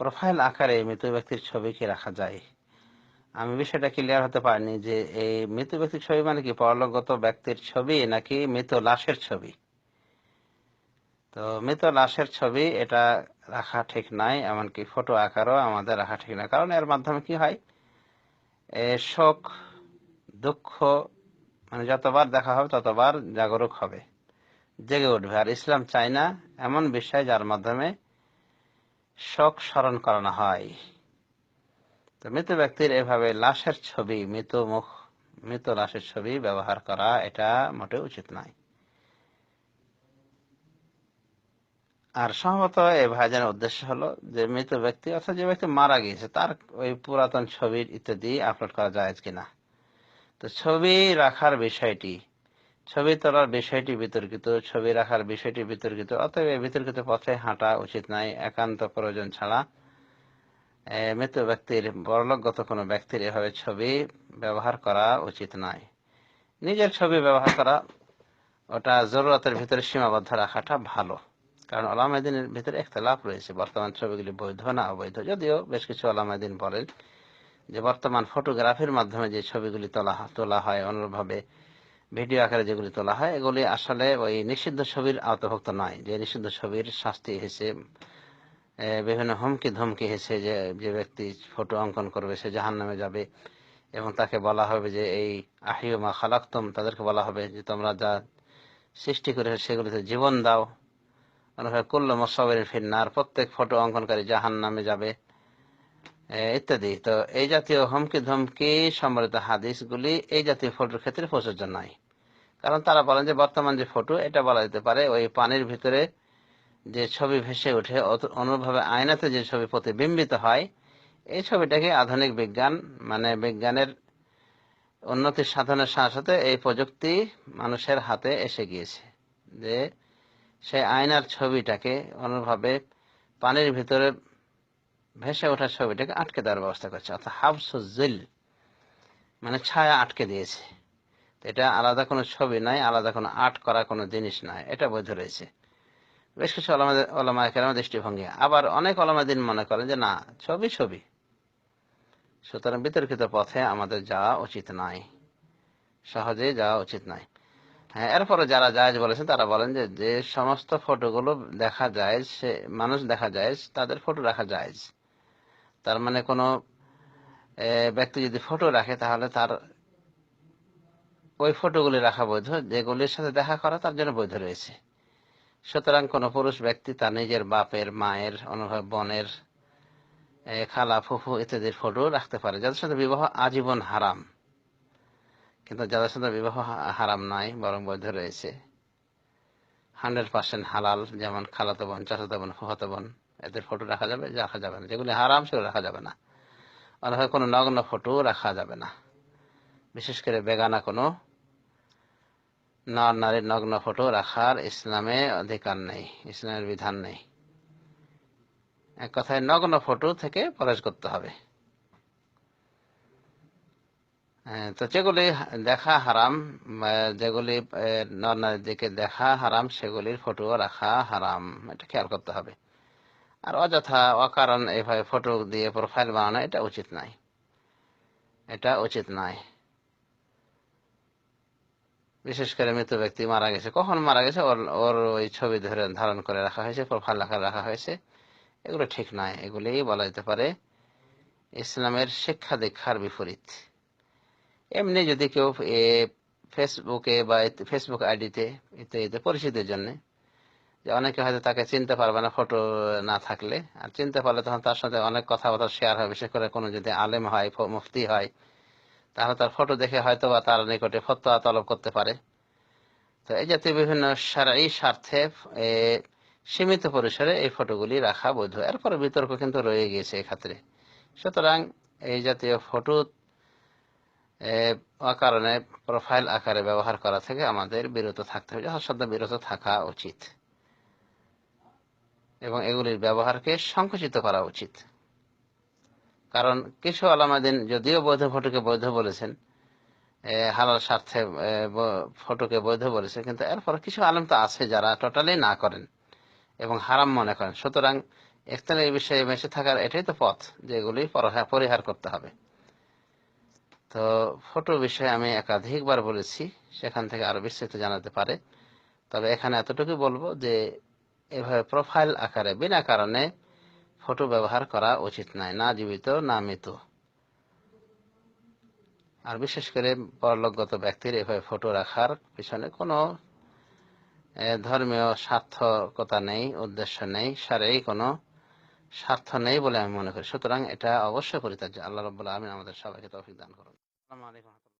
Profile আকারে মৃত ব্যক্তির ছবি কি রাখা যায়? আমি বিষয়টা ক্লিয়ার হতে পারিনি যে, এই মৃত ব্যক্তির ছবি মানে কি পরলোকগত ব্যক্তির ছবি নাকি মৃত লাশের ছবি? তো মৃত লাশের ছবি এটা রাখা ঠিক নাই, এমনকি ফটো আকারও আমাদের রাখা ঠিক নাই। কারণ এর মাধ্যমে কি হয়? শোক, দুঃখ মানে যতবার দেখা হবে ততবার জাগরুক হবে। জেগে উঠবে। আর ইসলাম চায় না এমন বিষয় যার মাধ্যমে শোক স্মরণ করানো হয়। তো মৃত ব্যক্তির এভাবে লাশের ছবি, মৃত মুখ, মৃত লাশের ছবি ব্যবহার করা এটা মোটে উচিত নয়। আর সম্ভবত এই ভাইজানের উদ্দেশ্য হলো যে মৃত ব্যক্তি, অর্থাৎ যে ব্যক্তি মারা গিয়েছে, তার ওই পুরাতন ছবির ইত্যাদি আপলোড করা যায় কিনা। তো ছবি রাখার বিষয়টি ছবি তোলার বিষয়টি বিতর্কিত, ছবি রাখার বিষয়টি বিতর্কিত, অতএব এই বিতর্কিত পথে হাঁটা উচিত নাই একান্ত প্রয়োজন ছাড়া। মৃত ব্যক্তির, বড়লোকগত কোনো ব্যক্তির এভাবে ছবি ব্যবহার করা উচিত নয়। নিজের ছবি ব্যবহার করা, ওটা জরুরতের ভিতরে সীমাবদ্ধ রাখাটা ভালো। কারণ আলামাদিনের ভিতরে লাভ রয়েছে। বর্তমান ছবিগুলি বৈধ না অবৈধ, যদিও বেশ কিছু আলামাদিন বলেন যে বর্তমান ফটোগ্রাফির মাধ্যমে যে ছবিগুলি তোলা তোলা হয় অনুরূপভাবে ভিডিও আকারে যেগুলি তোলা হয়, এগুলি আসলে ওই নিষিদ্ধ ছবির আওতাভুক্ত নয়। যে নিষিদ্ধ ছবির শাস্তি হয়েছে বিভিন্ন হুমকি ধমকি হয়েছে যে যে ব্যক্তি ফটো অঙ্কন করবে, সে জাহান নামে যাবে এবং তাকে বলা হবে যে, এই আহিও মা খালাক্তম তাদেরকে বলা হবে যে, তোমরা যা সৃষ্টি করে সেগুলিতে জীবন দাও। অনুভব কুল্ল মসবের ফিরনার প্রত্যেক ফটো অঙ্কনকারী জাহান নামে যাবে ইত্যাদি। তো এই জাতীয় হুমকি ধমকি সম্বলিত হাদিসগুলি এই জাতীয় ফটোর ক্ষেত্রে প্রযোজ্য নয়। কারণ তারা বলেন যে বর্তমান যে ফটো, এটা বলা যেতে পারে ওই পানির ভিতরে যে ছবি ভেসে ওঠে অনুভাবে আয়নাতে যে ছবি প্রতিবিম্বিত হয়, এই ছবিটাকে আধুনিক বিজ্ঞান মানে বিজ্ঞানের উন্নতির সাধনের সাথে সাথে এই প্রযুক্তি মানুষের হাতে এসে গিয়েছে যে সেই আয়নার ছবিটাকে অনুভাবে পানির ভিতরে ভেসে ওঠার ছবিটাকে আটকে দেওয়ার ব্যবস্থা করছে। অর্থাৎ হাফসুজিল মানে ছায়া আটকে দিয়েছে। এটা আলাদা কোনো ছবি নাই, আলাদা কোনো আর্ট করা কোনো জিনিস নাই, এটা বৈধ রয়েছে। বেশ কিছু ওলামা কেরামের দৃষ্টিভঙ্গি। আবার অনেক দিন মনে করেন যে, না, ছবি ছবি। সুতরাং বিতর্কিত পথে আমাদের যাওয়া উচিত নাই। সহজে যাওয়া উচিত নয় হ্যাঁ এরপরে যারা জায়েজ বলেছেন, তারা বলেন যে যে সমস্ত ফটোগুলো দেখা যায় সে মানুষ দেখা যায় তাদের ফটো রাখা যায় তার মানে কোনো ব্যক্তি যদি ফটো রাখে, তাহলে তার ওই ফটোগুলি রাখা বৈধ, যেগুলির সাথে দেখা করা তার জন্য বৈধ রয়েছে। সুতরাং কোন পুরুষ ব্যক্তি তার নিজের বাপের, মায়ের, অনুভব বোনের খালা, ফুফু ইত্যাদির ফটো রাখতে পারে। যাদের সাথে বিবাহ আজীবন হারাম। কিন্তু যাদের সাথে বিবাহ হারাম নাই, বরং বৈধ রয়েছে। হান্ড্রেড পার্সেন্ট হালাল, যেমন খালাতো বোন, চাচাতো বোন, ফুফাতো বোন, এদের ফটো রাখা যাবে রাখা যাবে না। যেগুলি হারাম, সেগুলো রাখা যাবে না। অনেক কোনো নগ্ন ফটো রাখা যাবে না। বিশেষ করে বেগানা কোনো নর নারীর নগ্ন ফটো রাখার ইসলামে অধিকার নেই, ইসলামের বিধান নেই। এক কথায় নগ্ন ফটো থেকে পরেশ করতে হবে। তো যেগুলি দেখা হারাম যেগুলি নর নারীর দিকে দেখা হারাম, সেগুলির ফটো রাখা হারাম, এটা খেয়াল করতে হবে। আর অযথা, অকারণ এইভাবে ফটো দিয়ে প্রোফাইল বানানো, এটা উচিত নয় এটা উচিত নয় বিশেষ করে মৃত ব্যক্তি মারা গেছে। কখন মারা গেছে? ওর ওর ওই ছবি ধরে ধারণ করে রাখা হয়েছে, প্রোফাইল রাখা রাখা হয়েছে। এগুলো ঠিক নয় এগুলি বলা যেতে পারে ইসলামের শিক্ষা দীক্ষার বিপরীত। এমনি যদি কেউ ফেসবুকে বা ফেসবুক আইডিতে ইত্যাদিতে পরিচিতির জন্য, যে অনেকে হয়তো তাকে চিনতে পারবে না ফটো না থাকলে, আর চিনতে পারলে তখন তার সাথে অনেক কথাবার্তা শেয়ার হয় বিশেষ করে কোনো যদি আলেম হয় মুফতি হয় তাহলে তার ফটো দেখে হয়তো বা তার নিকটে ফতোয়া তলব করতে পারে। তো এই জাতীয় বিভিন্ন সারাই স্বার্থে সীমিত পরিসরে এই ফটোগুলি রাখা বৈধ। এরপরে বিতর্ক কিন্তু রয়ে গিয়েছে এক্ষেত্রে। সুতরাং এই জাতীয় ফটো কারণে প্রোফাইল আকারে ব্যবহার করা থেকে আমাদের বিরত থাকতে হবে। যথাসাধ্য বিরত থাকা উচিত। এবং এগুলির ব্যবহারকে সংকুচিত করা উচিত। কারণ কিছু আলামাদিন যদিও বৈধ ফটোকে বৈধ বলেছেন হালাল স্বার্থে ফটোকে বৈধ বলেছে কিন্তু এরপর কিছু আলেম তো আছে যারা টোটালি না করেন এবং হারাম মনে করেন। সুতরাং এই বিষয়ে বেঁচে থাকার এটাই তো পথ যেগুলি পরিহার করতে হবে। তো ফটো বিষয়ে আমি একাধিকবার বলেছি, সেখান থেকে আরও বিস্তারিত জানাতে পারে। তবে এখানে এতটুকু বলব যে, এভাবে প্রোফাইল আকারে, বিনা কারণে ফটো ব্যবহার করা উচিত নয়, না জীবিত, না মৃত। আর বিশেষ করে পরলোকগত ব্যক্তির এভাবে ফটো রাখার পিছনে কোনো ধর্মীয় স্বার্থকতা নেই, উদ্দেশ্য নেই সারেই কোনো স্বার্থ নেই বলে আমি মনে করি। সুতরাং এটা অবশ্যই পরিত্যাজ্য। আল্লাহ রব্বুল আলমিন আমাদের সবাইকে তৌফিক দান করুন। আসসালামু আলাইকুম।